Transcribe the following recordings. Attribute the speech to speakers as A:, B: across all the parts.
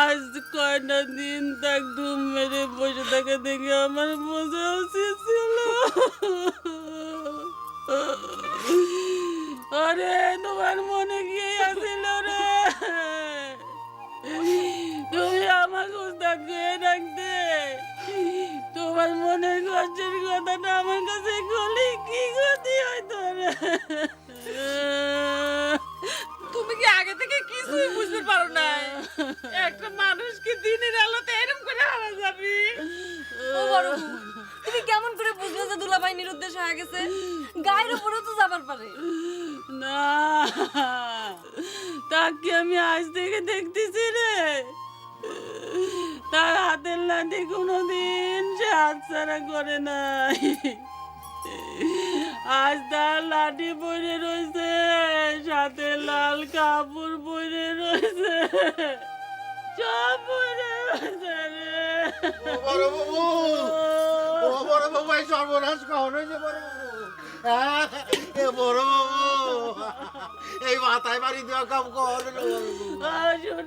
A: আজ কয়টা দিন তাক ঘুম মেরে বসে থাকে দেখে আমার মজা উচিত ছিল আরে, তোমার মনে কি আছিল রে? তুমি আমাকে করে রাখতে? তোমার মনের কষ্টের কথাটা আমার কাছে গলি কি ক্ষতি হইতো রে?
B: দিনের আলোতে এরকম করে হারা যাবি?
C: ও বড় তুমি কেমন করে বুঝলে যে দুলাভাই নিরুদ্দেশ হয়ে গেছে? গায়ের উপরেও তো যাবার পারে।
A: না তাকে আমি আজ থেকে দেখতেছি রে। তার হাতের লাঠি কোনোদিন সে হাতছাড়া করে নাই। আজ তার লাঠি পরে রয়েছে সাথে লাল কাপড় পরে রয়েছে। সব
D: বড় বাবু ও বড় এই সর্বনাশ কখন হয়েছে বড় বাবু এই মাথায় বাড়ি দেওয়া কাম
A: শুন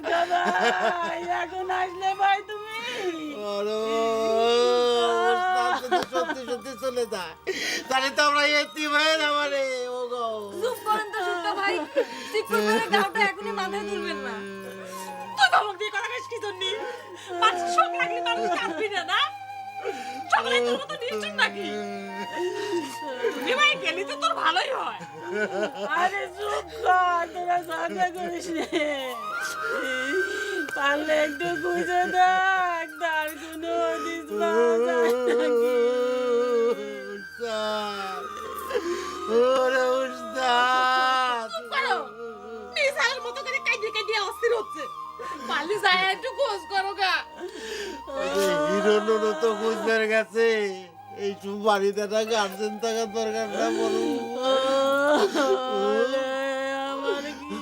A: এখন আসলে ভাই তুমি
D: সত্যি সত্যি চলে যায় তাহলে তো আমরা এতি হয়ে যাব রে ও গো
C: চুপ করেন তো ভাই। চিকুর করে গাওটা এখনই মাথায় তুলবেন না।
B: ধমক দিয়ে কইস কি জন্য? মানুষ শোক লাগলে মানুষ কাঁদবি না না? সকলে তোর মতো নিশ্চুপ নাকি? তুমি ভাই গেলি তো তোর ভালোই হয়।
A: আরে চুপ কর তোরা ঝগড়া করিস নে। পারলে একটু খুঁজে দেখ তার কোনো হদিস পাওয়া যায় নাকি
D: ওরে উস্তাদ
B: করো মতো করে কাইদে কাইদে অস্থির হচ্ছে। পালি যায় একটু খোঁজ করো গা
D: হিরোনো তো বুঝতে গেছে এই বাড়িতে একটা গার্জেন থাকার দরকার না বড়
A: আমার কি